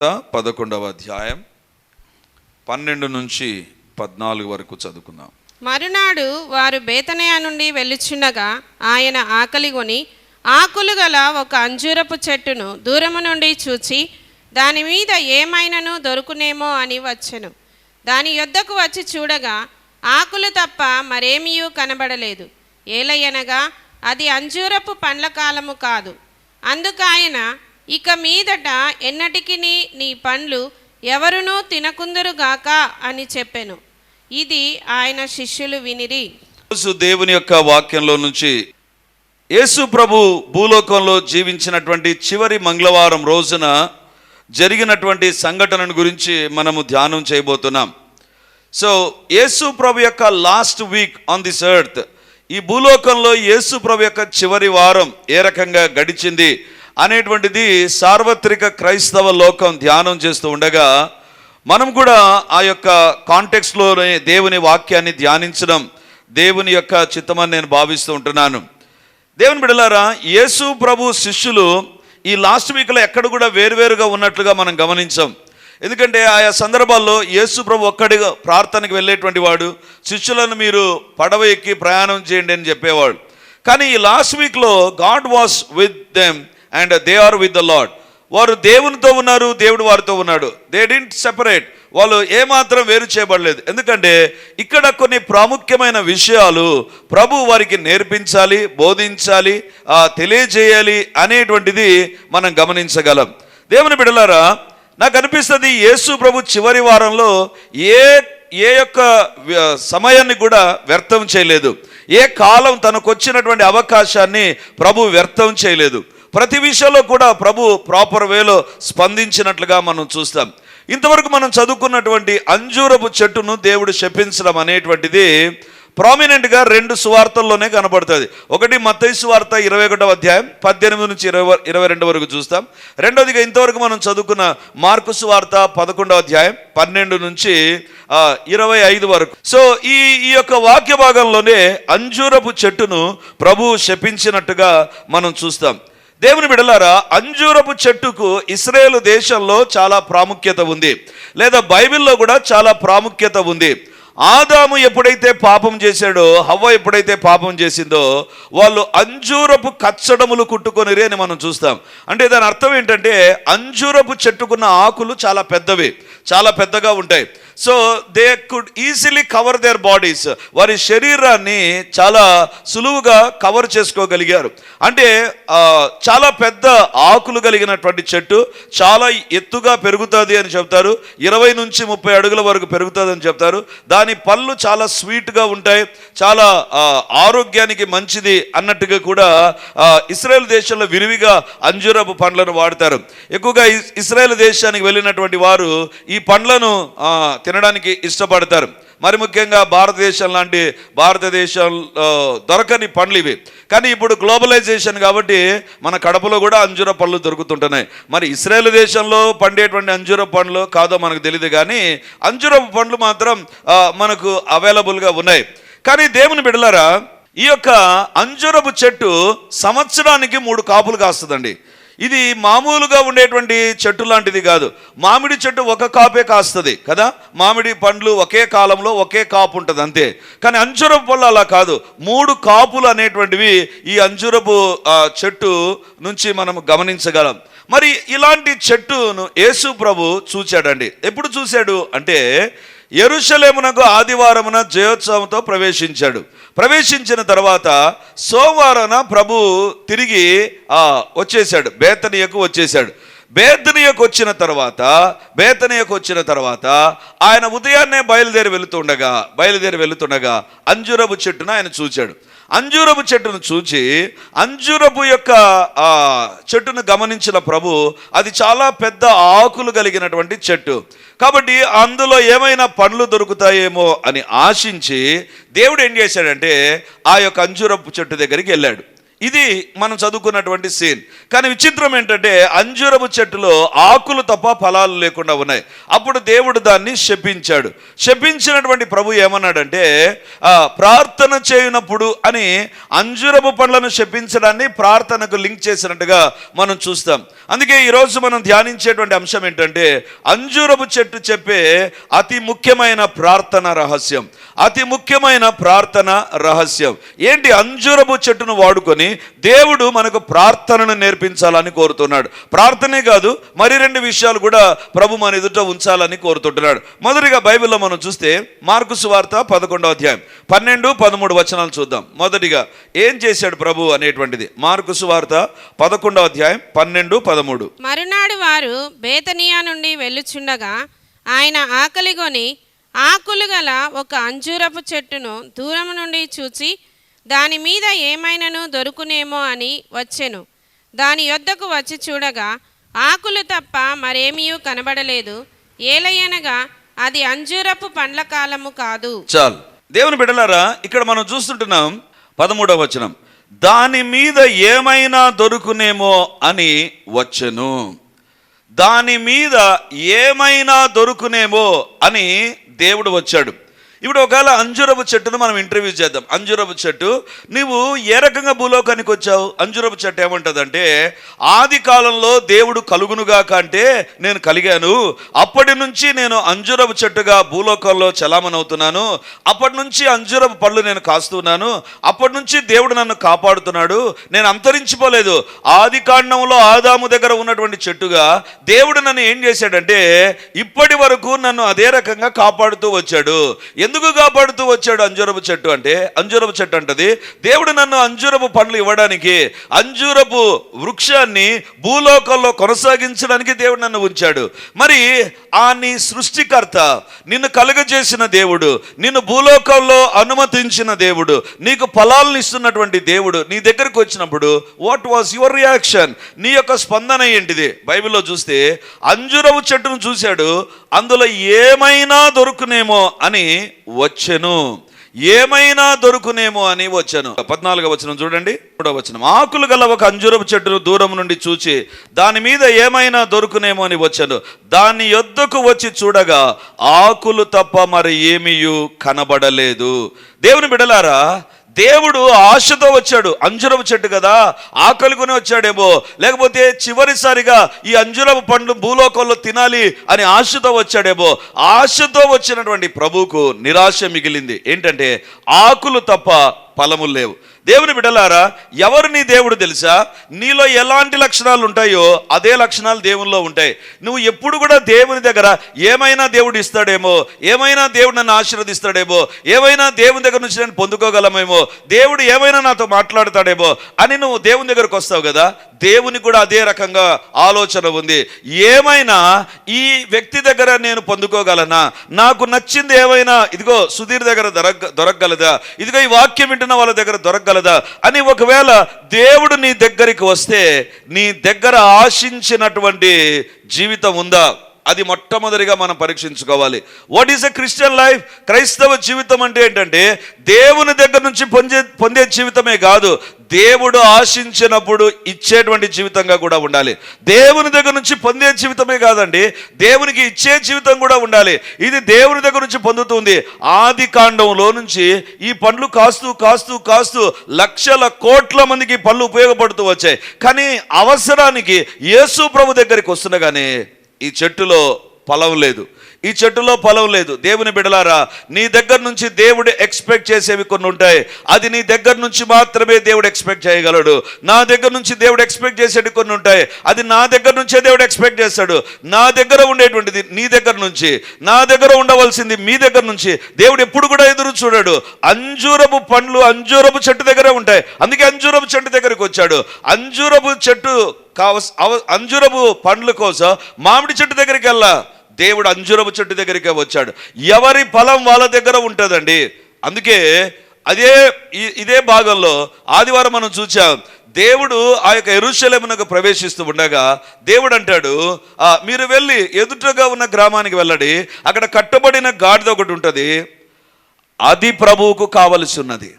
పదకొండవ అధ్యాయం పన్నెండు నుంచి పద్నాలుగు వరకు చదువుకుందాం. మరునాడు వారు బేతనయ నుండి వెళ్ళుచుండగా ఆయన ఆకలి కొని ఆకులు గల ఒక అంజూరపు చెట్టును దూరము నుండి చూచి దాని మీద ఏమైనను దొరుకునేమో అని వచ్చెను. దాని యొద్దకు వచ్చి చూడగా ఆకులు తప్ప మరేమీయూ కనబడలేదు. ఏలయనగా అది అంజూరపు పండ్ల కాలము కాదు. అందుకు ఆయన ఇక మీదట ఎన్నటికి నీ పండ్లు ఎవరునూ తినకుందరుగాక అని చెప్పెను. ఇది ఆయన శిష్యులు వినిరి. రోజు దేవుని యొక్క వాక్యంలో నుంచి యేసు ప్రభు భూలోకంలో జీవించినటువంటి చివరి మంగళవారం రోజున జరిగినటువంటి సంఘటనను గురించి మనము ధ్యానం చేయబోతున్నాం. సో యేసు ప్రభు యొక్క last week on this earth ఈ భూలోకంలో యేసు ప్రభు యొక్క చివరి వారం ఏ రకంగా గడిచింది అనేటువంటిది సార్వత్రిక క్రైస్తవ లోకం ధ్యానం చేస్తూ ఉండగా మనం కూడా ఆ యొక్క కాంటెక్స్లోనే దేవుని వాక్యాన్ని ధ్యానించడం దేవుని యొక్క చిత్తమని నేను భావిస్తూ ఉంటున్నాను. దేవుని బిడలారా యేసు ప్రభు శిష్యులు ఈ లాస్ట్ వీక్లో ఎక్కడ కూడా వేరువేరుగా ఉన్నట్లుగా మనం గమనించాం. ఎందుకంటే ఆయా సందర్భాల్లో యేసు ప్రభు ఒక్కడిగా ప్రార్థనకు వెళ్ళేటువంటి వాడు శిష్యులను మీరు పడవ ఎక్కి ప్రయాణం చేయండి అని చెప్పేవాడు. కానీ ఈ లాస్ట్ వీక్లో God was with them. And they are with the Lord వారు దేవునితో ఉన్నారు దేవుడు వారితో ఉన్నాడు. దే డింట్ సెపరేట్ వాళ్ళు ఏమాత్రం వేరు చేయబడలేదు. ఎందుకంటే ఇక్కడ కొన్ని ప్రాముఖ్యమైన విషయాలు ప్రభు వారికి నేర్పించాలి బోధించాలి తెలియజేయాలి అనేటువంటిది మనం గమనించగలం. దేవుని బిడలారా నాకు అనిపిస్తుంది యేసు ప్రభు చివరి వారంలో ఏ ఏ యొక్క సమయాన్ని కూడా వ్యర్థం చేయలేదు. ఏ కాలం తనకు వచ్చినటువంటి అవకాశాన్ని ప్రభు వ్యర్థం చేయలేదు. ప్రతి విషయంలో కూడా ప్రభు ప్రాపర్ వేలో స్పందించినట్లుగా మనం చూస్తాం. ఇంతవరకు మనం చదువుకున్నటువంటి అంజూరపు చెట్టును దేవుడు శపించడం అనేటువంటిది ప్రామినెంట్గా రెండు సువార్తల్లోనే కనబడుతుంది. ఒకటి మత్తయి సువార్త ఇరవై ఒకటో అధ్యాయం పద్దెనిమిది నుంచి ఇరవై ఇరవై రెండు వరకు చూస్తాం. రెండోదిగా ఇంతవరకు మనం చదువుకున్న మార్కు సువార్త పదకొండవ అధ్యాయం పన్నెండు నుంచి ఇరవై ఐదు వరకు. సో ఈ ఈ యొక్క వాక్య భాగంలోనే అంజూరపు చెట్టును ప్రభు శపించినట్టుగా మనం చూస్తాం. దేవుని బిడలారా అంజూరపు చెట్టుకు ఇస్రాయేల్ దేశంలో చాలా ప్రాముఖ్యత ఉంది. లేదా బైబిల్లో కూడా చాలా ప్రాముఖ్యత ఉంది. ఆదాము ఎప్పుడైతే పాపం చేశాడో హవ్వ ఎప్పుడైతే పాపం చేసిందో వాళ్ళు అంజూరపు కచ్చడములు కుట్టుకొనిరి అని మనం చూస్తాం. అంటే దాని అర్థం ఏంటంటే అంజూరపు చెట్టుకున్న ఆకులు చాలా పెద్దవి చాలా పెద్దగా ఉంటాయి. So they could easily cover their bodies వారి శరీరాన్ని చాలా సులువుగా కవర్ చేసుకోగలిగారు. అంటే చాలా పెద్ద ఆకులు కలిగినటువంటి చెట్టు చాలా ఎత్తుగా పెరుగుతుంది అని చెప్తారు. ఇరవై నుంచి ముప్పై అడుగుల వరకు పెరుగుతుంది అని చెప్తారు. దాని పళ్ళు చాలా స్వీట్గా ఉంటాయి. చాలా ఆరోగ్యానికి మంచిది అన్నట్టుగా కూడా ఆ, దేశంలో విరివిగా అంజూరపు పండ్లను వాడతారు. ఎక్కువగా ఇస్- దేశానికి వెళ్ళినటువంటి వారు ఈ పండ్లను తినడానికి ఇష్టపడతారు. మరి ముఖ్యంగా భారతదేశం లాంటి భారతదేశంలో దొరకని పండ్లు ఇవి. కానీ ఇప్పుడు గ్లోబలైజేషన్ కాబట్టి మన కడపలో కూడా అంజూర పళ్ళు దొరుకుతుంటున్నాయి. మరి ఇస్రాయేల్ దేశంలో పండేటువంటి అంజూర పండ్లు కాదో మనకు తెలియదు కానీ అంజూరపు పండ్లు మాత్రం మనకు అవైలబుల్గా ఉన్నాయి. కానీ దేవుని బిడలారా ఈ యొక్క అంజూరపు చెట్టు సంవత్సరానికి మూడు కాపులు కాస్తుందండి. ఇది మామూలుగా ఉండేటువంటి చెట్టు లాంటిది కాదు. మామిడి చెట్టు ఒక కాపే కాస్తుంది కదా? మామిడి పండ్లు ఒకే కాలంలో ఒకే కాపు ఉంటుంది అంతే. కానీ అంజురపు పళ్ళు అలా కాదు. మూడు కాపులు అనేటువంటివి ఈ అంజురపు చెట్టు నుంచి మనం గమనించగలం. మరి ఇలాంటి చెట్టును యేసు ప్రభు చూచాడండి. ఎప్పుడు చూశాడు? అంటే ఎరుషలేమునకు ఆదివారమున జయోత్సవంతో ప్రవేశించాడు. ప్రవేశించిన తర్వాత సోమవారాన ప్రభు తిరిగి వచ్చేసాడు బేతనీయకు వచ్చేసాడు బేతనీయకు వచ్చిన తర్వాత బేతనీయకు వచ్చిన తర్వాత ఆయన ఉదయాన్నే బయలుదేరి వెళుతుండగా బయలుదేరి వెళుతుండగా అంజురపు చెట్టును ఆయన చూచాడు. అంజూరపు చెట్టును చూచి అంజూరపు యొక్క చెట్టును గమనించిన ప్రభు అది చాలా పెద్ద ఆకులు కలిగినటువంటి చెట్టు. కాబట్టి అందులో ఏమైనా పండ్లు దొరుకుతాయేమో అని ఆశించి దేవుడు ఏం చేశాడంటే ఆ యొక్క అంజూరపు చెట్టు దగ్గరికి వెళ్ళాడు. ఇది మనం చదువుకున్నటువంటి సీన్ కానీ విచిత్రం ఏంటంటే అంజూరపు చెట్టులో ఆకులు తప్ప ఫలాలు లేకుండా ఉన్నాయి. అప్పుడు దేవుడు దాన్ని శపించాడు. శపించినటువంటి ప్రభు ఏమన్నాడంటే ఆ, ప్రార్థన చేయనప్పుడు అని అంజూరపు పండ్లను శపించడాన్ని ప్రార్థనకు లింక్ చేసినట్టుగా మనం చూస్తాం. అందుకే ఈరోజు మనం ధ్యానించేటువంటి అంశం ఏంటంటే అంజూరపు చెట్టు చెప్పే అతి ముఖ్యమైన ప్రార్థన రహస్యం. అతి ముఖ్యమైన ప్రార్థన రహస్యం. ఏంటి? అంజూరపు చెట్టును వాడుకొని దేవుడు మనకు ప్రార్థనను నేర్పించాలని కోరుతున్నాడు. ప్రార్థనే కాదు మరి రెండు విషయాలు కూడా ప్రభు మన ఎదుట ఉంచాలని కోరుతుంటున్నాడు. మొదటిగా బైబిల్లో మనం చూస్తే మార్కు సువార్త పదకొండవ అధ్యాయం. పన్నెండు పదమూడు వచనాలు చూద్దాం. మొదటిగా ఏం చేశాడు ప్రభు అనేటువంటిది? మార్కు సువార్త పదకొండవ అధ్యాయం పన్నెండు పదమూడు. మరునాడు వారు బేతనియా నుండి వెళ్ళుచుండగా ఆయన ఆకలిగొని ఆకులు గల ఒక అంజూరపు చెట్టును దూరం నుండి చూచి దాని మీద ఏమైనను దొరుకునేమో అని వచ్చెను. దాని యొద్దకు వచ్చి చూడగా ఆకులు తప్ప మరేమీ కనబడలేదు. ఏలయనగా అది అంజూరపు పండ్ల కాలము కాదు. చాలు. దేవుని బిడ్డలారా ఇక్కడ మనం చూస్తుంటున్నాం పదమూడవ వచనం. దాని మీద ఏమైనా దొరుకునేమో అని వచ్చెను. దాని మీద ఏమైనా దొరుకునేమో అని దేవుడు వచ్చాడు. ఇప్పుడు ఒకవేళ అంజురపు చెట్టును మనం ఇంటర్వ్యూ చేద్దాం. అంజురపు చెట్టు నీవు ఏ రకంగా భూలోకానికి వచ్చావు? అంజురపు చెట్టు ఏమంటదంటే ఆది కాలంలో దేవుడు కలుగునుగా కంటే నేను కలిగాను. అప్పటి నుంచి నేను అంజురపు చెట్టుగా భూలోకంలో చలామణవుతున్నాను. అప్పటి నుంచి అంజురపు పళ్ళు నేను కాస్తున్నాను. అప్పటి నుంచి దేవుడు నన్ను కాపాడుతున్నాడు. నేను అంతరించిపోలేదు. ఆది కాండంలో ఆదాము దగ్గర ఉన్నటువంటి చెట్టుగా దేవుడు నన్ను ఏం చేశాడంటే ఇప్పటి వరకు నన్ను అదే రకంగా కాపాడుతూ వచ్చాడు. ఎందుకు కాపాడుతూ వచ్చాడు అంజూరపు చెట్టు అంటే? అంజూరపు చెట్టు అంటది దేవుడు నన్ను అంజూరపు పండ్లు ఇవ్వడానికి అంజూరపు వృక్షాన్ని భూలోకంలో కొనసాగించడానికి దేవుడు నన్ను ఉంచాడు. మరి ఆ నీ సృష్టికర్త నిన్ను కలుగజేసిన దేవుడు నిన్ను భూలోకంలో అనుమతించిన దేవుడు నీకు ఫలాలను ఇస్తున్నటువంటి దేవుడు నీ దగ్గరకు వచ్చినప్పుడు వాట్ వాజ్ యువర్ రియాక్షన్ నీ యొక్క స్పందన ఏంటిది? బైబిల్లో చూస్తే అంజురవు చెట్టును చూశాడు అందులో ఏమైనా దొరుకునేమో అని వచ్చెను. ఏమైనా దొరుకునేమో అని వచ్చాను. పద్నాలుగో వచనం చూడండి. మూడో వచనం. ఆకులు గల ఒక అంజురపు చెట్టును దూరం నుండి చూచి దాని మీద ఏమైనా దొరుకునేమో అని వచ్చాను. దాని యొద్దకు వచ్చి చూడగా ఆకులు తప్ప మరి ఏమీ కనబడలేదు. దేవుని బిడలారా దేవుడు ఆశతో వచ్చాడు. అంజురపు చెట్టు కదా ఆకలికొని వచ్చాడేమో. లేకపోతే చివరిసారిగా ఈ అంజురపు పండ్లు భూలోకంలో తినాలి అని ఆశతో వచ్చాడేమో. ఆశతో వచ్చినటువంటి ప్రభువుకు నిరాశ మిగిలింది. ఏంటంటే ఆకులు తప్ప ఫలములు లేవు. దేవుని బిడలారా ఎవరు నీ దేవుడు తెలుసా? నీలో ఎలాంటి లక్షణాలు ఉంటాయో అదే లక్షణాలు దేవునిలో ఉంటాయి. నువ్వు ఎప్పుడు కూడా దేవుని దగ్గర ఏమైనా దేవుడు ఇస్తాడేమో ఏమైనా దేవుడు నన్ను ఆశీర్వదిస్తాడేమో ఏమైనా దేవుని దగ్గర నుంచి నేను పొందుకోగలమేమో దేవుడు ఏమైనా నాతో మాట్లాడతాడేమో అని నువ్వు దేవుని దగ్గరకు వస్తావు కదా దేవుని కూడా అదే రకంగా ఆలోచన ఉంది. ఏమైనా ఈ వ్యక్తి దగ్గర నేను పొందుకోగలనా? నాకు నచ్చింది ఏమైనా? ఇదిగో సుధీర్ దగ్గర దొరక దొరకగలదా? ఇదిగో ఈ వాక్యం వింటున్న వాళ్ళ దగ్గర చేయగలదా అని ఒకవేళ దేవుడు నీ దగ్గరికి వస్తే నీ దగ్గర ఆశించినటువంటి జీవితం ఉందా? అది మొట్టమొదటిగా మనం పరీక్షించుకోవాలి. What is a Christian life క్రైస్తవ జీవితం అంటే ఏంటంటే దేవుని దగ్గర నుంచి పొందే పొందే జీవితమే కాదు దేవుడు ఆశించినప్పుడు ఇచ్చేటువంటి జీవితంగా కూడా ఉండాలి. దేవుని దగ్గర నుంచి పొందే జీవితమే కాదండి దేవునికి ఇచ్చే జీవితం కూడా ఉండాలి. ఇది దేవుని దగ్గర నుంచి పొందుతుంది. ఆది కాండంలో నుంచి ఈ పండ్లు కాస్తూ కాస్తూ కాస్తూ లక్షల కోట్ల మందికి పళ్ళు ఉపయోగపడుతూ వచ్చాయి. కానీ అవసరానికి యేసు ప్రభు దగ్గరికి వస్తుండగానే ఈ చెట్టులో ఫలం లేదు. ఈ చెట్టులో ఫలం లేదు. దేవుని బిడలారా నీ దగ్గర నుంచి దేవుడు ఎక్స్పెక్ట్ చేసేవి కొన్ని ఉంటాయి. అది నీ దగ్గర నుంచి మాత్రమే దేవుడు ఎక్స్పెక్ట్ చేయగలడు. నా దగ్గర నుంచి దేవుడు ఎక్స్పెక్ట్ చేసేవి కొన్ని ఉంటాయి. అది నా దగ్గర నుంచే దేవుడు ఎక్స్పెక్ట్ చేస్తాడు. నా దగ్గర ఉండేటువంటిది నీ దగ్గర నుంచి. నా దగ్గర ఉండవలసింది మీ దగ్గర నుంచి. దేవుడు ఎప్పుడు కూడా ఎదురు చూడడు. అంజూరపు పండ్లు అంజూరపు చెట్టు దగ్గరే ఉంటాయి. అందుకే అంజూరపు చెట్టు దగ్గరికి వచ్చాడు. అంజూరపు చెట్టు కావస్ అవ అంజురపు పండ్ల కోసం మామిడి చెట్టు దగ్గరికి వెళ్ళా దేవుడు అంజురపు చెట్టు దగ్గరికే వచ్చాడు. ఎవరి ఫలం వాళ్ళ దగ్గర ఉంటుందండి. అందుకే అదే ఇదే భాగంలో ఆదివారం మనం చూసాం దేవుడు ఆ యొక్క ఎరుశలేమునకు ప్రవేశిస్తూ ఉండగా దేవుడు అంటాడు మీరు వెళ్ళి ఎదుటగా ఉన్న గ్రామానికి వెళ్ళండి. అక్కడ కట్టబడిన గాడిద ఒకటి ఉంటుంది. అది ప్రభువుకు కావలసి ఉన్నది.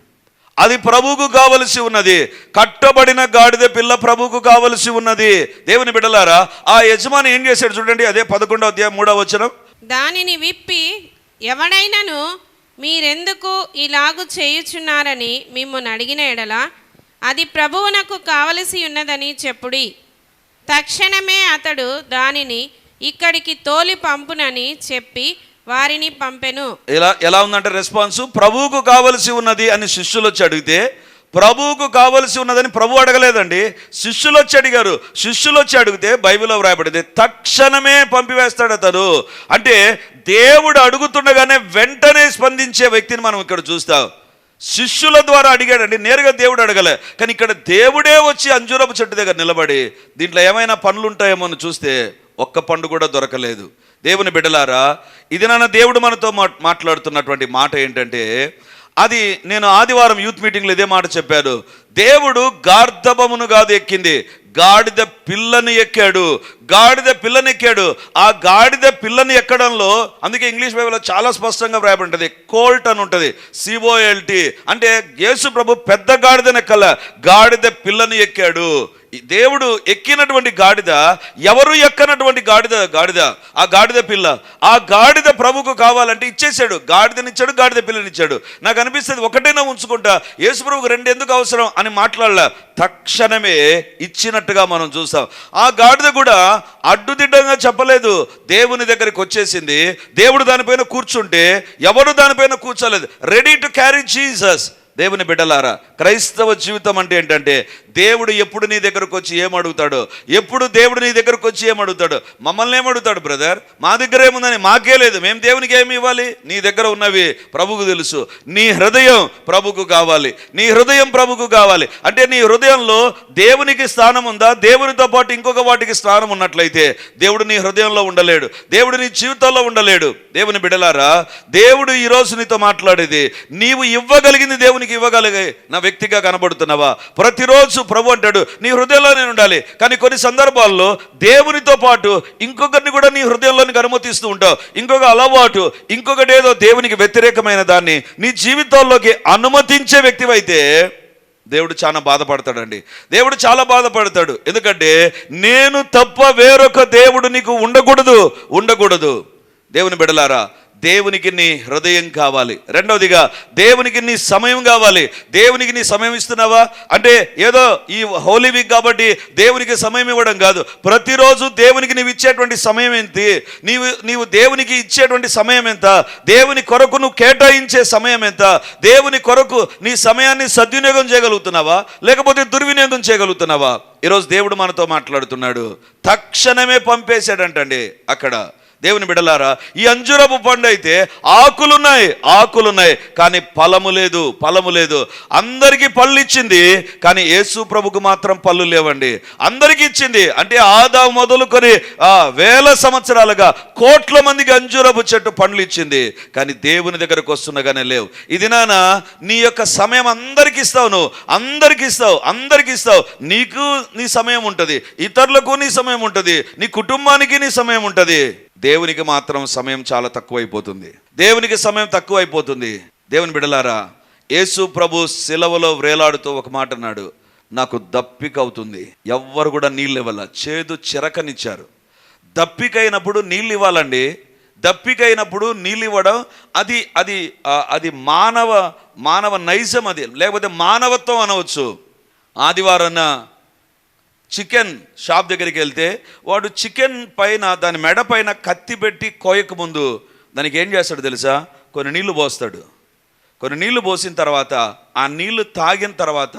అది ప్రభువుకు కావలసి ఉన్నది. కట్టబడిన గాడిద పిల్ల ప్రభువుకు కావలసి ఉన్నది. దేవుని బిడ్డలారా ఆ యజమాని ఏం చేశాడు చూడండి అదే పదకొండవ అధ్యాయం మూడవ వచనం. దానిని విప్పి ఎవడైనను మీరెందుకు ఇలాగు చేయుచున్నారని మిమ్మల్ని అడిగిన ఎడల అది ప్రభువునకు కావలసి ఉన్నదని చెప్పుడి. తక్షణమే అతడు దానిని ఇక్కడికి తోలి పంపునని చెప్పి వారిని పంపెను. ఎలా ఎలా ఉందంటే రెస్పాన్స్ ప్రభువుకు కావలసి ఉన్నది అని శిష్యులు వచ్చి అడిగితే ప్రభువుకు కావలసి ఉన్నదని ప్రభు అడగలేదండి. శిష్యులు వచ్చి అడిగారు. శిష్యులు వచ్చి అడిగితే బైబిల్లో వ్రాయబడింది తక్షణమే పంపివేస్తాడు అతను అంటే దేవుడు అడుగుతుండగానే వెంటనే స్పందించే వ్యక్తిని మనం ఇక్కడ చూస్తాం. శిష్యుల ద్వారా అడిగాడండి నేరుగా దేవుడు అడగలే. కానీ ఇక్కడ దేవుడే వచ్చి అంజూరపు చెట్టు దగ్గర నిలబడి దీంట్లో ఏమైనా పనులు ఉంటాయేమో అని చూస్తే ఒక్క పండు కూడా దొరకలేదు. దేవుని బిడ్డలారా ఇది నాన్న దేవుడు మనతో మాట్లాడుతున్నటువంటి మాట ఏంటంటే అది నేను ఆదివారం యూత్ మీటింగ్లో ఇదే మాట చెప్పాను. దేవుడు గార్ధబమును కాదు ఎక్కింది గాడిద పిల్లని ఎక్కాడు గాడిద పిల్లని ఎక్కాడు. ఆ గాడిద పిల్లని ఎక్కడంలో అందుకే ఇంగ్లీష్ బైబిల్లో చాలా స్పష్టంగా వ్రాయబడి కోల్ట్ అని ఉంటుంది సిఓఎల్టీ అంటే యేసు ప్రభు పెద్ద గాడిదని ఎక్కల గాడిద పిల్లని ఎక్కాడు. దేవుడు ఎక్కినటువంటి గాడిద ఎవరు ఎక్కనటువంటి గాడిద గాడిద ఆ గాడిద పిల్ల. ఆ గాడిద ప్రభుకు కావాలంటే ఇచ్చేసాడు గాడిదనిచ్చాడు గాడిద పిల్లనిచ్చాడు నాకు అనిపిస్తుంది ఒకటైనా ఉంచుకుంటా. యేసు ప్రభుకు రెండు ఎందుకు అవసరం అని మాట్లాడలే. తక్షణమే ఇచ్చినట్టుగా మనం చూసాం ఆ గాడిద కూడా అడ్డుదిడ్డంగా చెప్పలేదు. దేవుని దగ్గరికి వచ్చేసింది. దేవుడు దానిపైన కూర్చుంటే ఎవరు దానిపైన కూర్చోలేదు. రెడీ టు క్యారీ జీసస్ దేవుని బిడ్డలారా క్రైస్తవ జీవితం అంటే ఏంటంటే దేవుడు ఎప్పుడు నీ దగ్గరకు వచ్చి ఏమడుగుతాడు? ఎప్పుడు దేవుడు నీ దగ్గరకు వచ్చి ఏమడుగుతాడు? మమ్మల్ని ఏం అడుగుతాడు బ్రదర్? మా దగ్గర ఏముందని మాకే లేదు. మేము దేవునికి ఏమి ఇవ్వాలి? నీ దగ్గర ఉన్నవి ప్రభుకు తెలుసు. నీ హృదయం ప్రభుకు కావాలి. నీ హృదయం ప్రభుకు కావాలి. అంటే నీ హృదయంలో దేవునికి స్థానం ఉందా? దేవునితో పాటు ఇంకొక వాటికి స్థానం ఉన్నట్లయితే దేవుడు నీ హృదయంలో ఉండలేడు. దేవుడు నీ జీవితంలో ఉండలేడు. దేవుని బిడలారా దేవుడు ఈ రోజు నీతో మాట్లాడేది నీవు ఇవ్వగలిగింది దేవునికి ఇవ్వగలిగే నా వ్యక్తిగా కనబడుతున్నావా? ప్రతిరోజు ప్రభు అంటాడు నీ హృదయంలో నేను ఉండాలి. కానీ కొన్ని సందర్భాల్లో దేవునితో పాటు ఇంకొకరిని కూడా నీ హృదయంలోనికి అనుమతిస్తూ ఉంటావు. ఇంకొక అలవాటు ఇంకొకటి ఏదో దేవునికి వ్యతిరేకమైన దాన్ని నీ జీవితంలోకి అనుమతించే వ్యక్తివైతే దేవుడు చాలా బాధపడతాడండి. దేవుడు చాలా బాధపడతాడు. ఎందుకంటే నేను తప్ప వేరొక దేవుడు నీకు ఉండకూడదు. ఉండకూడదు. దేవుని బిడలారా దేవునికి నీ హృదయం కావాలి. రెండవదిగా దేవునికి నీ సమయం కావాలి. దేవునికి నీ సమయం ఇస్తున్నావా? అంటే ఏదో ఈ హోలీ వీక్ కాబట్టి దేవునికి సమయం ఇవ్వడం కాదు. ప్రతిరోజు దేవునికి నీవు ఇచ్చేటువంటి సమయం ఏంటి? నీవు నీవు దేవునికి ఇచ్చేటువంటి సమయం ఎంత? దేవుని కొరకు నువ్వు కేటాయించే సమయం ఎంత? దేవుని కొరకు నీ సమయాన్ని సద్వినియోగం చేయగలుగుతున్నావా? లేకపోతే దుర్వినియోగం చేయగలుగుతున్నావా? ఈరోజు దేవుడు మనతో మాట్లాడుతున్నాడు. తక్షణమే పంపేశాడంటండి అక్కడ. దేవుని బిడలారా ఈ అంజురపు పండు అయితే ఆకులున్నాయి ఆకులున్నాయి. కానీ ఫలము లేదు ఫలము లేదు. అందరికీ పళ్ళు ఇచ్చింది కానీ యేసు ప్రభుకు మాత్రం పళ్ళు లేవండి. అందరికీ ఇచ్చింది అంటే ఆదా మొదలుకొని వేల సంవత్సరాలుగా కోట్ల మందికి అంజురపు చెట్టు పండ్లు ఇచ్చింది. కానీ దేవుని దగ్గరకు వస్తున్నగానే లేవు. ఇది నాన్న నీ యొక్క సమయం అందరికి ఇస్తావు నువ్వు. అందరికి ఇస్తావు అందరికి ఇస్తావు. నీకు నీ సమయం ఉంటుంది ఇతరులకు నీ సమయం ఉంటుంది నీ కుటుంబానికి నీ సమయం ఉంటుంది. దేవునికి మాత్రం సమయం చాలా తక్కువైపోతుంది. దేవునికి సమయం తక్కువైపోతుంది. దేవుని బిడలారా యేసు ప్రభు శిలవలో వ్రేలాడుతూ ఒక మాట అన్నాడు. నాకు దప్పిక అవుతుంది. ఎవ్వరు కూడా నీళ్ళు ఇవ్వాల. చేదు చిరకనిచ్చారు. దప్పికైనప్పుడు నీళ్ళు ఇవ్వాలండి. దప్పికైనప్పుడు నీళ్ళు ఇవ్వడం అది అది అది మానవ మానవ నైజం అది. లేకపోతే మానవత్వం అనవచ్చు. ఆదివారాన చికెన్ షాప్ దగ్గరికి వెళ్తే వాడు చికెన్ పైన దాని మెడ పైన కత్తి పెట్టి కోయక ముందు దానికి ఏం చేస్తాడు తెలుసా? కొన్ని నీళ్ళు పోస్తాడు. కొన్ని నీళ్ళు పోసిన తర్వాత ఆ నీళ్ళు తాగిన తర్వాత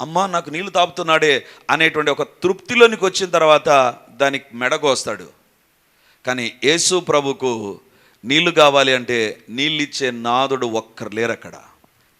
అమ్మా నాకు నీళ్ళు తాపుతున్నాడే అనేటువంటి ఒక తృప్తిలోనికి వచ్చిన తర్వాత దానికి మెడగోస్తాడు కానీ యేసు ప్రభుకు నీళ్ళు కావాలి అంటే నీళ్ళు ఇచ్చే నాదుడు ఒక్కరు లేరు అక్కడ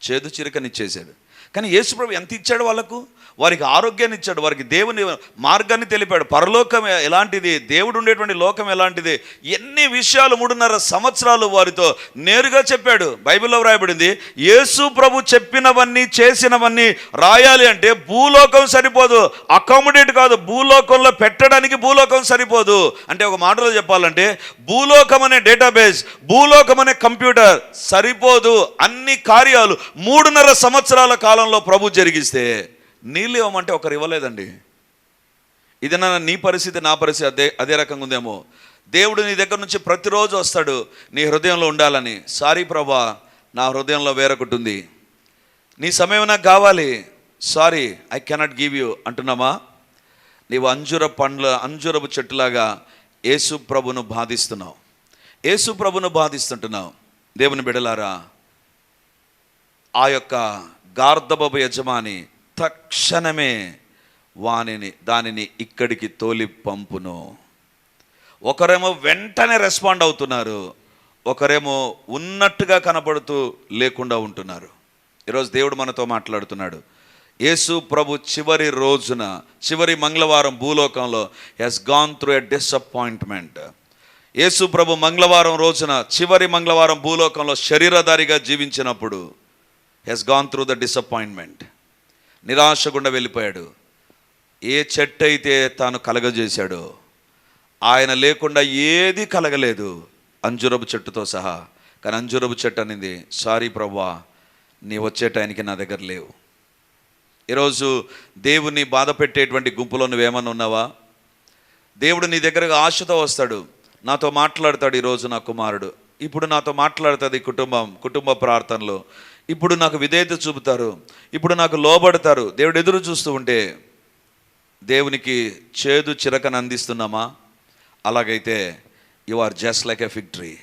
చేదు చిరకనిచ్చేసాడు కానీ యేసుప్రభు ఎంత ఇచ్చాడు వాళ్ళకు? వారికి ఆరోగ్యాన్ని ఇచ్చాడు వారికి దేవుని మార్గాన్ని తెలిపాడు. పరలోకం ఎలాంటిది? దేవుడు ఉండేటువంటి లోకం ఎలాంటిది? ఎన్ని విషయాలు మూడున్నర సంవత్సరాలు వారితో నేరుగా చెప్పాడు. బైబిల్లో వ్రాయబడింది యేసు ప్రభు చెప్పినవన్నీ చేసినవన్నీ రాయాలి అంటే భూలోకం సరిపోదు. అకామిడేట్ కాదు భూలోకంలో పెట్టడానికి భూలోకం సరిపోదు. అంటే ఒక మాటలో చెప్పాలంటే భూలోకం అనే డేటాబేస్ భూలోకం అనే కంప్యూటర్ సరిపోదు. అన్ని కార్యాలు మూడున్నర సంవత్సరాల కాలంలో ప్రభు జరిగిస్తే నీళ్ళు ఇవ్వమంటే ఒకరు ఇవ్వలేదండి. ఇది నా నీ పరిస్థితి నా పరిస్థితి అదే అదే రకంగా ఉందేమో. దేవుడు నీ దగ్గర నుంచి ప్రతిరోజు వస్తాడు నీ హృదయంలో ఉండాలని. సారీ ప్రభా నా హృదయంలో వేరొకటి ఉంది నీ సమయం నాకు కావాలి. Sorry I cannot give you అంటున్నామా? నీవు అంజుర పండ్ల అంజురపు చెట్టులాగా యేసు ప్రభును బాధిస్తున్నావు. యేసు ప్రభును బాధిస్తుంటున్నావు. దేవుని బిడలారా ఆ యొక్క గార్ధబబు యజమాని తక్షణమే వానిని దానిని ఇక్కడికి తోలి పంపును. ఒకరేమో వెంటనే రెస్పాండ్ అవుతున్నారు ఒకరేమో ఉన్నట్టుగా కనబడుతూ లేకుండా ఉంటున్నారు. ఈరోజు దేవుడు మనతో మాట్లాడుతున్నాడు. యేసు ప్రభు చివరి రోజున చివరి మంగళవారం భూలోకంలో he's gone through a disappointment Yesu ప్రభు మంగళవారం రోజున చివరి మంగళవారం భూలోకంలో శరీరధారిగా జీవించినప్పుడు he's gone through the disappointment నిరాశ గుండా వెళ్ళిపోయాడు. ఏ చెట్టు అయితే తాను కలగజేశాడో ఆయన లేకుండా ఏది కలగలేదు. అంజురపు చెట్టుతో సహా. కానీ అంజురపు చెట్టు అనేది సారీ ప్రవ్వా నీ వచ్చే టైంకి నా దగ్గర లేవు. ఈరోజు దేవుని బాధ పెట్టేటువంటి గుంపులో నువ్వేమన్నా ఉన్నావా? దేవుడు నీ దగ్గరకు ఆశతో వస్తాడు. నాతో మాట్లాడతాడు ఈరోజు నా కుమారుడు. ఇప్పుడు నాతో మాట్లాడుతుంది కుటుంబం కుటుంబ ప్రార్థనలో. ఇప్పుడు నాకు విధేయత చూపుతారు. ఇప్పుడు నాకు లోబడతారు. దేవుడు ఎదురు చూస్తూ ఉంటే దేవునికి చేదు చిరకను అందిస్తున్నామా? అలాగైతే you are just like a fig tree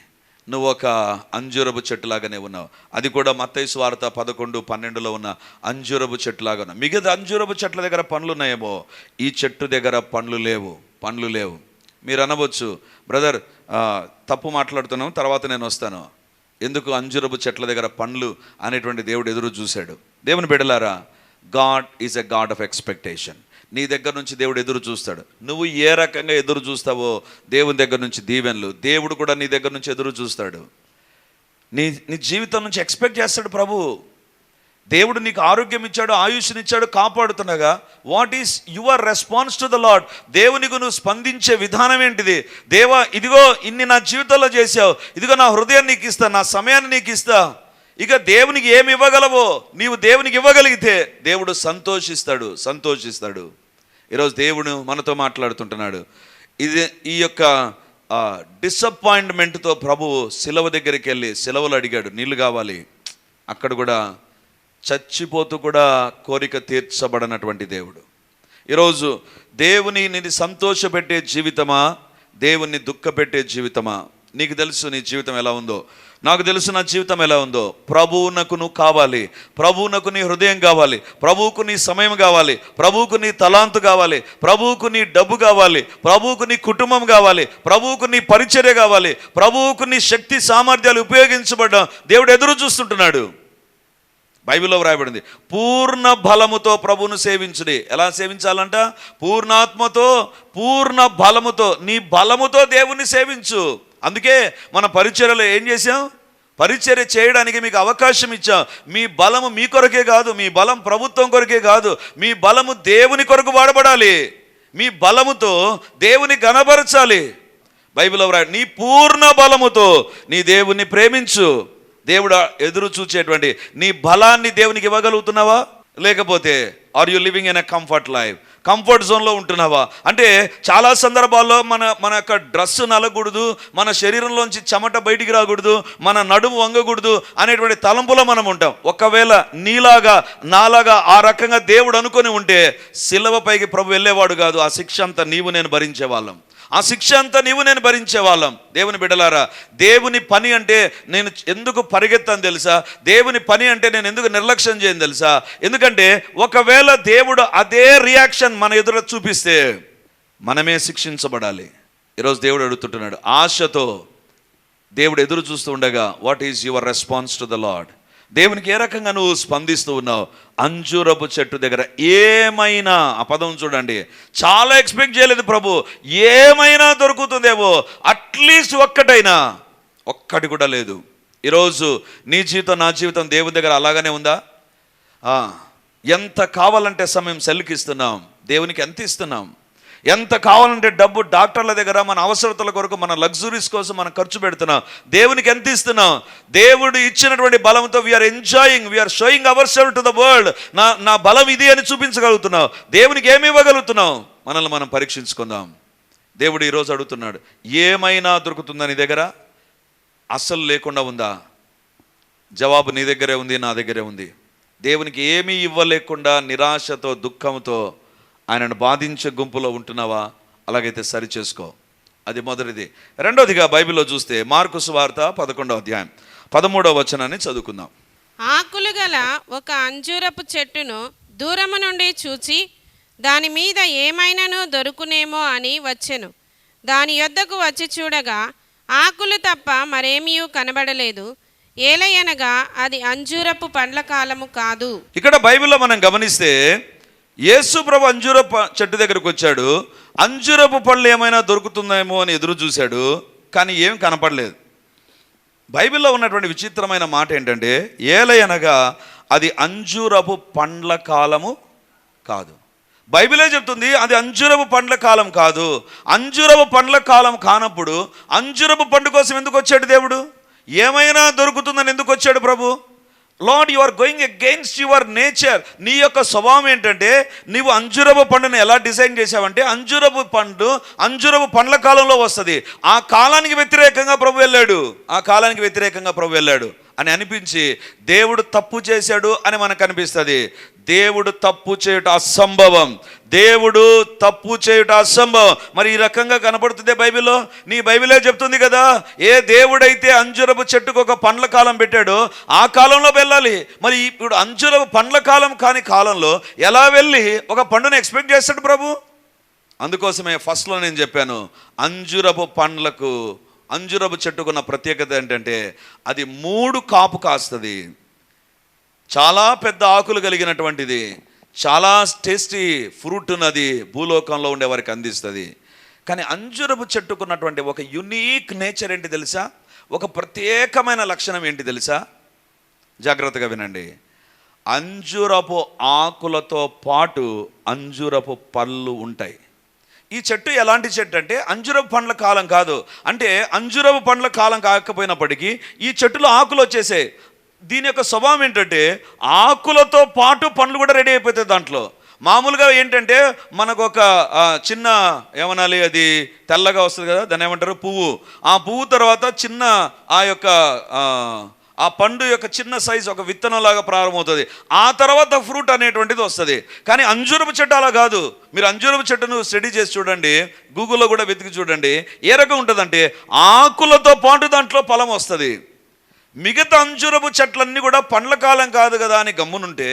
నువ్వు ఒక అంజూరపు చెట్టులాగానే ఉన్నావు. అది కూడా మత్తైసు వార్త పదకొండు పన్నెండులో ఉన్న అంజూరపు చెట్టులాగా ఉన్నావు. మిగతా అంజూరపు చెట్ల దగ్గర పండ్లు ఉన్నాయేమో? ఈ చెట్టు దగ్గర పండ్లు లేవు. పండ్లు లేవు. మీరు అనవచ్చు బ్రదర్ తప్పు మాట్లాడుతున్నాం తర్వాత నేను వస్తాను. ఎందుకు అంజురపు చెట్ల దగ్గర పండ్లు అనేటువంటి దేవుడు ఎదురు చూశాడు? దేవుని బిడలారా God is a God of expectation నీ దగ్గర నుంచి దేవుడు ఎదురు చూస్తాడు. నువ్వు ఏ రకంగా ఎదురు చూస్తావో దేవుని దగ్గర నుంచి దీవెనలు. దేవుడు కూడా నీ దగ్గర నుంచి ఎదురు చూస్తాడు. నీ నీ జీవితం నుంచి ఎక్స్పెక్ట్ చేస్తాడు ప్రభు. దేవుడు నీకు ఆరోగ్యం ఇచ్చాడు ఆయుష్నిచ్చాడు కాపాడుతుండగా what is your response to the Lord దేవునికి నువ్వు స్పందించే విధానం ఏంటిది? దేవా ఇదిగో ఇన్ని నా జీవితంలో చేసావు ఇదిగో నా హృదయం నీకు ఇస్తా నా సమయాన్ని నీకు ఇస్తా. ఇక దేవునికి ఏమి ఇవ్వగలవో నీవు దేవునికి ఇవ్వగలిగితే దేవుడు సంతోషిస్తాడు సంతోషిస్తాడు. ఈరోజు దేవుడు మనతో మాట్లాడుతుంటున్నాడు. ఇది ఈ యొక్క డిసప్పాయింట్మెంట్తో ప్రభువు సిలవ దగ్గరికి వెళ్ళి సిలవలు అడిగాడు నీళ్ళు కావాలి. అక్కడ కూడా చచ్చిపోతూ కూడా కోరిక తీర్చబడనటువంటి దేవుడు. ఈరోజు దేవుని నిన్ను సంతోషపెట్టే జీవితమా? దేవుణ్ణి దుఃఖపెట్టే జీవితమా? నీకు తెలుసు నీ జీవితం ఎలా ఉందో. నాకు తెలుసు నా జీవితం ఎలా ఉందో. ప్రభువునకు నువ్వు కావాలి. ప్రభువునకు నీ హృదయం కావాలి. ప్రభువుకు నీ సమయం కావాలి. ప్రభువుకు నీ తలాంతు కావాలి. ప్రభువుకు నీ డబ్బు కావాలి. ప్రభువుకు నీ కుటుంబం కావాలి. ప్రభువుకు నీ పరిచర్య కావాలి. ప్రభువుకు నీ శక్తి సామర్థ్యాలు ఉపయోగించబడ్డం దేవుడు ఎదురు చూస్తుంటున్నాడు. బైబిల్లో వ్రాయబడింది. పూర్ణ బలముతో ప్రభువును సేవించుడి. ఎలా సేవించాలంట? పూర్ణాత్మతో పూర్ణ బలముతో. నీ బలముతో దేవుణ్ణి సేవించు. అందుకే మన పరిచర్యలో ఏం చేసాం పరిచర్య చేయడానికి మీకు అవకాశం ఇచ్చాం. మీ బలము మీ కొరకే కాదు మీ బలం ప్రభుత్వం కొరకే కాదు. మీ బలము దేవుని కొరకు వాడబడాలి. మీ బలముతో దేవుని గణపరచాలి. బైబిల్ వ్రాయ నీ పూర్ణ బలముతో నీ దేవుని ప్రేమించు. దేవుడు ఎదురు చూచేటువంటి నీ బలాన్ని దేవునికి ఇవ్వగలుగుతున్నావా? లేకపోతే are you living in a comfort life comfort జోన్లో ఉంటున్నావా? అంటే చాలా సందర్భాల్లో మన మన యొక్క డ్రెస్ నలగకూడదు మన శరీరంలోంచి చెమట బయటికి రాకూడదు మన నడుము వంగకూడదు అనేటువంటి తలంపులో మనం ఉంటాం. ఒకవేళ నీలాగా నాలాగా ఆ రకంగా దేవుడు అనుకొని ఉంటే శిలవపైకి ప్రభు వెళ్ళేవాడు కాదు ఆ శిక్ష అంతా నీవు నేను భరించే వాళ్ళం. ఆ శిక్ష అంతా నీవు నేను భరించే వాళ్ళం దేవుని బిడలారా దేవుని పని అంటే నేను ఎందుకు పరిగెత్తాను తెలుసా? దేవుని పని అంటే నేను ఎందుకు నిర్లక్ష్యం చేయను తెలుసా? ఎందుకంటే ఒకవేళ దేవుడు అదే రియాక్షన్ మన ఎదుర చూపిస్తే మనమే శిక్షించబడాలి. ఈరోజు దేవుడు అడుగుతుంటున్నాడు ఆశతో దేవుడు ఎదురు చూస్తూ ఉండగా what is your response to the Lord దేవునికి ఏ రకంగా నువ్వు స్పందిస్తూ ఉన్నావు? అంజురపు చెట్టు దగ్గర. ఏమైనా ఆ పదం చూడండి. చాలా ఎక్స్పెక్ట్ చేయలేదు ప్రభు. ఏమైనా దొరుకుతుందేమో? అట్లీస్ట్ ఒక్కటైనా. ఒక్కటి కూడా లేదు. ఈరోజు నీ జీవితం నా జీవితం దేవుని దగ్గర అలాగనే ఉందా? ఎంత కావాలంటే సమయం సెల్కి ఇస్తున్నాం. దేవునికి ఎంత ఇస్తున్నాం? ఎంత కావాలంటే డబ్బు డాక్టర్ల దగ్గర మన అవసరతల కొరకు మన లగ్జరీస్ కోసం మనం ఖర్చు పెడుతున్నాం. దేవునికి ఎంత ఇస్తున్నాం? దేవుడు ఇచ్చినటువంటి బలంతో we are enjoying we are showing our self to the world నా నా బలం ఇది అని చూపించగలుగుతున్నాం దేవునికి ఏమి ఇవ్వగలుగుతున్నాం మనల్ని మనం పరీక్షించుకుందాం. దేవుడు ఈరోజు అడుగుతున్నాడు ఏమైనా దొరుకుతుందా నీ దగ్గర? అస్సలు లేకుండా ఉందా? జవాబు నీ దగ్గరే ఉంది నా దగ్గరే ఉంది. దేవునికి ఏమీ ఇవ్వలేకుండా నిరాశతో దుఃఖంతో ఆయనను బాధించే గుంపులో ఉంటున్నావా? అలాగైతే సరి చేసుకో. అది మొదటిది. రెండోదిగా బైబిల్లో చూస్తే మార్కు సువార్త పదకొండవ అధ్యాయం. పదమూడవ వచనాన్ని చదువుకుందాం. ఆకులు గల ఒక అంజూరపు చెట్టును దూరము నుండి చూచి దాని మీద ఏమైనాను దొరుకునేమో అని వచ్చెను. దాని యొద్దకు వచ్చి చూడగా ఆకులు తప్ప మరేమీ కనబడలేదు. ఏలయనగా అది అంజూరపు పండ్ల కాలము కాదు. ఇక్కడ బైబిల్లో మనం గమనిస్తే యేసు ప్రభు అంజూర చెట్టు దగ్గరకు వచ్చాడు. అంజూరపు పళ్ళు ఏమైనా దొరుకుతుందేమో అని ఎదురు చూశాడు. కానీ ఏం కనపడలేదు. బైబిల్లో ఉన్నటువంటి విచిత్రమైన మాట ఏంటంటే ఏలయనగా అది అంజూరపు పండ్ల కాలము కాదు. బైబిలే చెప్తుంది అది అంజూరపు పండ్ల కాలం కాదు. అంజూరపు పండ్ల కాలం కానప్పుడు అంజూరపు పండు కోసం ఎందుకు వచ్చాడు దేవుడు? ఏమైనా దొరుకుతుందని ఎందుకు వచ్చాడు ప్రభు? Lord you are going against your nature నీ యొక్క స్వభావం ఏంటంటే నీవు అంజురపు పండును ఎలా డిజైన్ చేసావంటే అంజురపు పండు అంజురపు పండ్ల కాలంలో వస్తుంది. ఆ కాలానికి వ్యతిరేకంగా ప్రభు వెళ్ళాడు. ఆ కాలానికి వ్యతిరేకంగా ప్రభు వెళ్ళాడు. అని అనిపించి దేవుడు తప్పు చేశాడు అని మనకు అనిపిస్తుంది. దేవుడు తప్పు చేయుట అసంభవం. దేవుడు తప్పు చేయుట అసంభవం. మరి ఈ రకంగా కనపడుతుంది బైబిల్లో? నీ బైబిలే చెప్తుంది కదా. ఏ దేవుడైతే అంజురపు చెట్టుకు ఒక పండ్ల కాలం పెట్టాడో ఆ కాలంలో వెళ్ళాలి. మరి ఇప్పుడు అంజురపు పండ్ల కాలం కాని కాలంలో ఎలా వెళ్ళి ఒక పండుని ఎక్స్పెక్ట్ చేస్తాడు ప్రభు? అందుకోసమే ఫస్ట్లో నేను చెప్పాను అంజురపు పండ్లకు అంజురపు చెట్టుకున్న ప్రత్యేకత ఏంటంటే అది మూడు కాపు కాస్తుంది. చాలా పెద్ద ఆకులు కలిగినటువంటిది. చాలా టేస్టీ ఫ్రూట్ ఉన్నది భూలోకంలో ఉండే వారికి అందిస్తుంది. కానీ అంజురపు చెట్టుకున్నటువంటి ఒక యునీక్ నేచర్ ఏంటి తెలుసా? ఒక ప్రత్యేకమైన లక్షణం ఏంటి తెలుసా? జాగ్రత్తగా వినండి. అంజురపు ఆకులతో పాటు అంజురపు పళ్ళు ఉంటాయి. ఈ చెట్టు ఎలాంటి చెట్టు అంటే అంజురపు పండ్ల కాలం కాదు. అంటే అంజురపు పండ్ల కాలం కాకపోయినప్పటికీ ఈ చెట్టులో ఆకులు వచ్చేసాయి. దీని యొక్క స్వభావం ఏంటంటే ఆకులతో పాటు పండ్లు కూడా రెడీ అయిపోతాయి దాంట్లో. మామూలుగా ఏంటంటే మనకు ఒక చిన్న ఏమనాలి అది తెల్లగా వస్తుంది కదా దాన్ని ఏమంటారు? పువ్వు. ఆ పువ్వు తర్వాత చిన్న ఆ యొక్క ఆ, పండు యొక్క చిన్న సైజు ఒక విత్తనంలాగా ప్రారంభమవుతుంది. ఆ తర్వాత ఫ్రూట్ అనేటువంటిది వస్తుంది. కానీ అంజూరపు చెట్టు అలా కాదు. మీరు అంజూరపు చెట్టును స్టడీ చేసి చూడండి గూగుల్లో కూడా వెతికి చూడండి ఏ రకం ఉంటుందంటే ఆకులతో పాటు దాంట్లో ఫలం వస్తుంది. మిగతా అంజూరపు చెట్లన్నీ కూడా పండ్ల కాలం కాదు కదా అని గమ్మునుంటే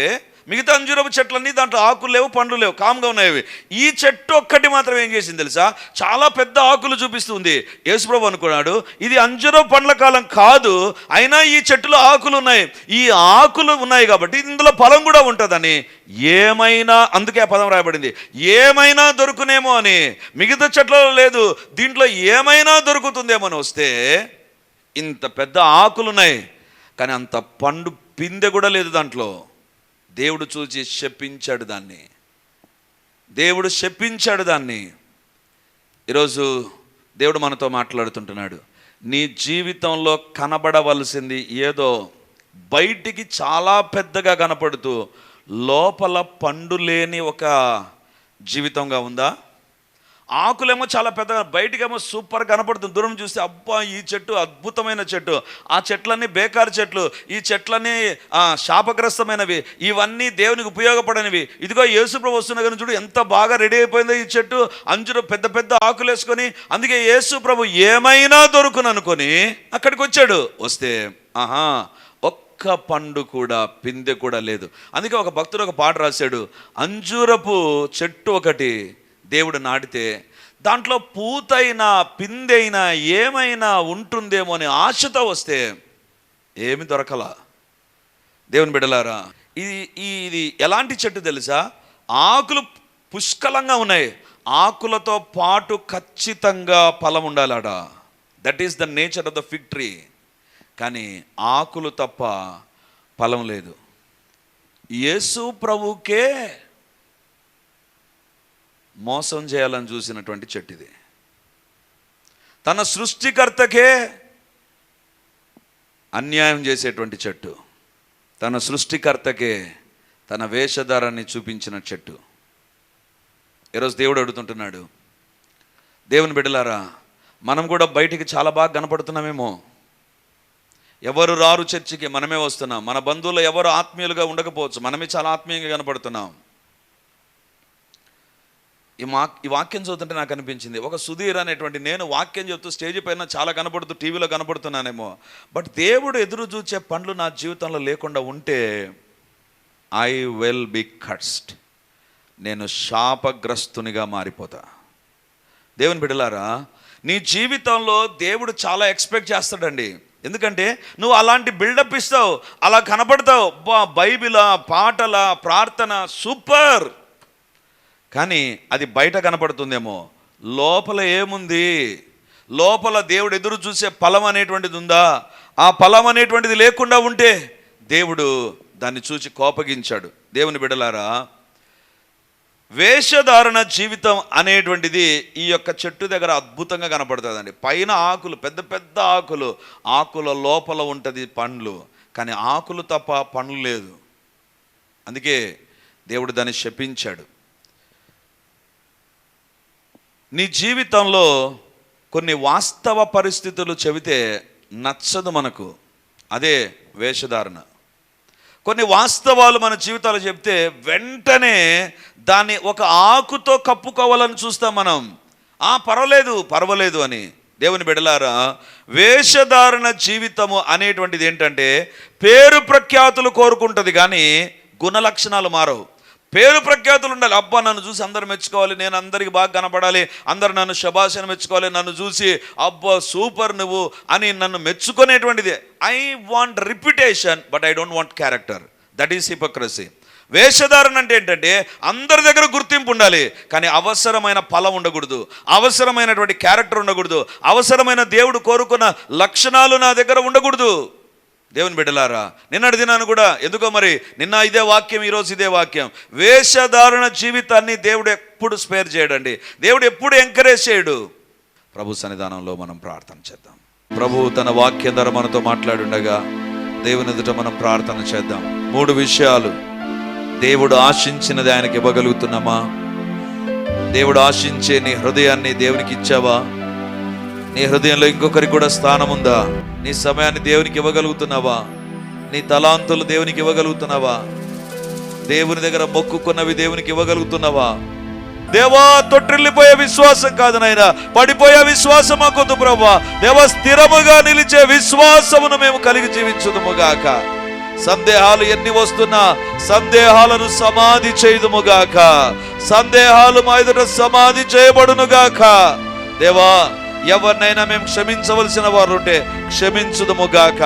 మిగతా అంజూరపు చెట్లన్నీ దాంట్లో ఆకులు లేవు పండ్లు లేవు కామ్గా ఉన్నాయి ఈ చెట్టు ఒక్కటి మాత్రం ఏం చేసింది తెలుసా? చాలా పెద్ద ఆకులు చూపిస్తుంది యేసుప్రభు అనుకున్నాడు ఇది అంజూరపు పండ్ల కాలం కాదు అయినా ఈ చెట్టులో ఆకులు ఉన్నాయి. ఈ ఆకులు ఉన్నాయి కాబట్టి ఇందులో ఫలం కూడా ఉంటుందని. ఏమైనా అందుకే ఆ పదం రాయబడింది. ఏమైనా దొరుకునేమో అని. మిగతా చెట్లలో లేదు. దీంట్లో ఏమైనా దొరుకుతుందేమో అని వస్తే ఇంత పెద్ద ఆకులు ఉన్నాయి. కానీ అంత పండు పిందె కూడా లేదు దాంట్లో. దేవుడు చూసి శపించాడు దాన్ని. దేవుడు శపించాడు దాన్ని. ఈరోజు దేవుడు మనతో మాట్లాడుతుంటున్నాడు. నీ జీవితంలో కనబడవలసింది ఏదో బయటికి చాలా పెద్దగా కనపడుతూ లోపల పండు లేని ఒక జీవితంగా ఉందా? ఆకులేమో చాలా పెద్దగా బయటకేమో సూపర్ కనపడుతుంది. దూరం చూస్తే అబ్బా ఈ చెట్టు అద్భుతమైన చెట్టు. ఆ చెట్లన్నీ బేకారు చెట్లు. ఈ చెట్లన్నీ ఆ, శాపగ్రస్తమైనవి. ఇవన్నీ దేవునికి ఉపయోగపడనివి. ఇదిగో యేసుప్రభు వస్తున్న కానీ చూడు ఎంత బాగా రెడీ అయిపోయిందో ఈ చెట్టు. అంచులు పెద్ద పెద్ద ఆకులు వేసుకొని అందుకే యేసుప్రభు ఏమైనా దొరుకును అనుకొని అక్కడికి వచ్చాడు. వస్తే ఆహా ఒక్క పండు కూడా పిందె కూడా లేదు. అందుకే ఒక భక్తుడు ఒక పాట రాశాడు. అంజూరపు చెట్టు ఒకటి దేవుడు నాటితే దాంట్లో పూతైనా పిందైనా ఏమైనా ఉంటుందేమో అని ఆశతో వస్తే ఏమి దొరకలా. దేవుని బిడలారా ఇది ఇది ఎలాంటి చెట్టు తెలుసా? ఆకులు పుష్కలంగా ఉన్నాయి. ఆకులతో పాటు ఖచ్చితంగా ఫలం ఉండాలాడ that is the nature of the fig tree కానీ ఆకులు తప్ప ఫలం లేదు. యేసు ప్రభుకే మోసం చేయాలని చూసినటువంటి చెట్టు ఇది తన సృష్టికర్తకే అన్యాయం చేసేటువంటి చెట్టు. తన సృష్టికర్తకే తన వేషధారాన్ని చూపించిన చెట్టు. ఈరోజు దేవుడు అడుగుతుంటున్నాడు దేవుని బిడ్డలారా మనం కూడా బయటికి చాలా బాగా కనపడుతున్నామేమో. ఎవరు రారు చర్చికి మనమే వస్తున్నాం. మన బంధువులు ఎవరు ఆత్మీయులుగా ఉండకపోవచ్చు. మనమే చాలా ఆత్మీయంగా కనపడుతున్నాం. ఈ మా ఈ వాక్యం చదువుతుంటే నాకు అనిపించింది. ఒక సుధీర్ అనేటువంటి నేను వాక్యం చెప్తూ స్టేజ్ పైన చాలా కనపడుతూ టీవీలో కనపడుతున్నానేమో బట్ దేవుడు ఎదురు చూచే పండ్లు నా జీవితంలో లేకుండా ఉంటే ఐ విల్ బి కట్స్డ్. నేను శాపగ్రస్తునిగా మారిపోతా. దేవుని బిడలారా నీ జీవితంలో దేవుడు చాలా ఎక్స్పెక్ట్ చేస్తాడండి. ఎందుకంటే నువ్వు అలాంటి బిల్డప్ ఇస్తావు అలా కనపడతావు బైబిలా పాటల ప్రార్థన సూపర్! కానీ అది బయట కనపడుతుందేమో. లోపల ఏముంది? లోపల దేవుడు ఎదురు చూసే ఫలం అనేటువంటిది ఉందా? ఆ ఫలం అనేటువంటిది లేకుండా ఉంటే దేవుడు దాన్ని చూసి కోపగించాడు. దేవుని బిడలారా వేషధారణ జీవితం అనేటువంటిది ఈ యొక్క చెట్టు దగ్గర అద్భుతంగా కనపడుతుందండి. పైన ఆకులు పెద్ద పెద్ద ఆకులు ఆకుల లోపల ఉంటుంది పండ్లు. కానీ ఆకులు తప్ప పండ్లు లేదు. అందుకే దేవుడు దాన్ని శపించాడు. నీ జీవితంలో కొన్ని వాస్తవ పరిస్థితులు చెబితే నచ్చదు మనకు. అదే వేషధారణ. కొన్ని వాస్తవాలు మన జీవితాలు చెప్తే వెంటనే దాన్ని ఒక ఆకుతో కప్పుకోవాలని చూస్తాం మనం. ఆ పర్వాలేదు పర్వాలేదు అని. దేవుని బిడలారా వేషధారణ జీవితము అనేటువంటిది ఏంటంటే పేరు ప్రఖ్యాతులు కోరుకుంటుంది కానీ గుణలక్షణాలు మారవు. పేరు ప్రఖ్యాతులు ఉండాలి. అబ్బా నన్ను చూసి అందరు మెచ్చుకోవాలి నేను అందరికి బాగా కనపడాలి అందరు నన్ను శబాషను మెచ్చుకోవాలి నన్ను చూసి అబ్బా సూపర్ నువ్వు అని నన్ను మెచ్చుకునేటువంటిది. I want reputation but I don't want character that is hypocrisy వేషధారణ అంటే ఏంటంటే అందరి దగ్గర గుర్తింపు ఉండాలి కానీ అవసరమైన ఫలం ఉండకూడదు. అవసరమైనటువంటి క్యారెక్టర్ ఉండకూడదు. అవసరమైన దేవుడు కోరుకున్న లక్షణాలు నా దగ్గర ఉండకూడదు. దేవుని బిడ్డలారా నిన్నటి దినాను కూడా ఎందుకో మరి నిన్న ఇదే వాక్యం ఈరోజు ఇదే వాక్యం. వేషధారణ జీవితాన్ని దేవుడు ఎప్పుడు స్పేర్ చేయడండి. దేవుడు ఎప్పుడు ఎంకరేజ్ చేయడు. ప్రభు సన్నిధానంలో మనం ప్రార్థన చేద్దాం. ప్రభు తన వాక్యం ధర మనతో మాట్లాడుండగా దేవుని ఎదుట మనం ప్రార్థన చేద్దాం. మూడు విషయాలు. దేవుడు ఆశించినది ఆయనకి ఇవ్వగలుగుతున్నామా? దేవుడు ఆశించే నీ హృదయాన్ని దేవునికి ఇచ్చావా? నీ హృదయంలో ఇంకొకరికి కూడా స్థానం ఉందా నీ సమయాన్ని దేవునికి ఇవ్వగలుగుతున్నావా? నీ తలాంతులు దేవునికి ఇవ్వగలుగుతున్నావా? దేవుని దగ్గర మొక్కుకున్నవి దేవునికి ఇవ్వగలుగుతున్నావా? దేవా తొట్టిల్లిపోయే విశ్వాసం కాదు నాయన. పడిపోయే విశ్వాసం మాకొద్దు ప్రభా దేవా స్థిరముగా నిలిచే విశ్వాసమును మేము కలిగి జీవించుదుముగాక సందేహాలు ఎన్ని వస్తున్నా సందేహాలను సమాధి చేయుదుముగాక సందేహాలు మా ఎదుట సమాధి చేయబడునుగాక దేవా ఎవరినైనా మేము క్షమించవలసిన వారు ఉంటే క్షమించుదముగాక.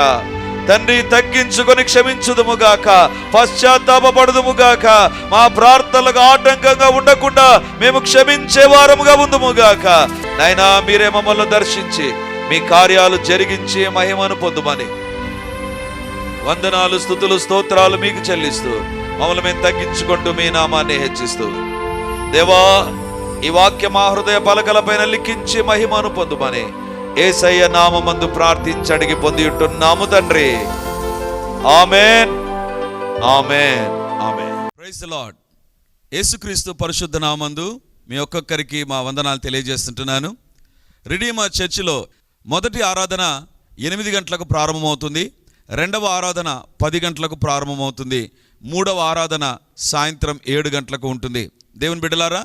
తండ్రి తగ్గించుకొని క్షమించుదుముగాక. పశ్చాత్తాపడుదుముగాక మా ప్రార్థనలకు ఆటంకంగా ఉండకుండా మేము క్షమించే వారముగా ఉందముగాక. నైనా మీరే మమ్మల్ని దర్శించి మీ కార్యాలు జరిగించి మహిమను పొందుమని. వందనాలు స్థుతులు స్తోత్రాలు మీకు చెల్లిస్తూ మమ్మల్ని మేము తగ్గించుకుంటూ మీ నామాన్ని హెచ్చిస్తూ. దేవా ఈ వాక్యం మా హృదయ పలకలపైన లిఖించి మహిమను పొందుమని ఏసయ్య నామందు ప్రార్థించి అడిగి పొంది ఉంటున్నాము తండ్రి. Amen. Amen. Amen. Praise Lord Yesu Kristu పరిశుద్ధ నామందు మీ ఒక్కొక్కరికి మా వందనాలు తెలియజేస్తుంటున్నాను. రిడీమా చర్చిలో మొదటి ఆరాధన ఎనిమిది గంటలకు ప్రారంభమవుతుంది. రెండవ ఆరాధన పది గంటలకు ప్రారంభమవుతుంది. మూడవ ఆరాధన సాయంత్రం ఏడు గంటలకు ఉంటుంది. దేవుని బిడ్డలారా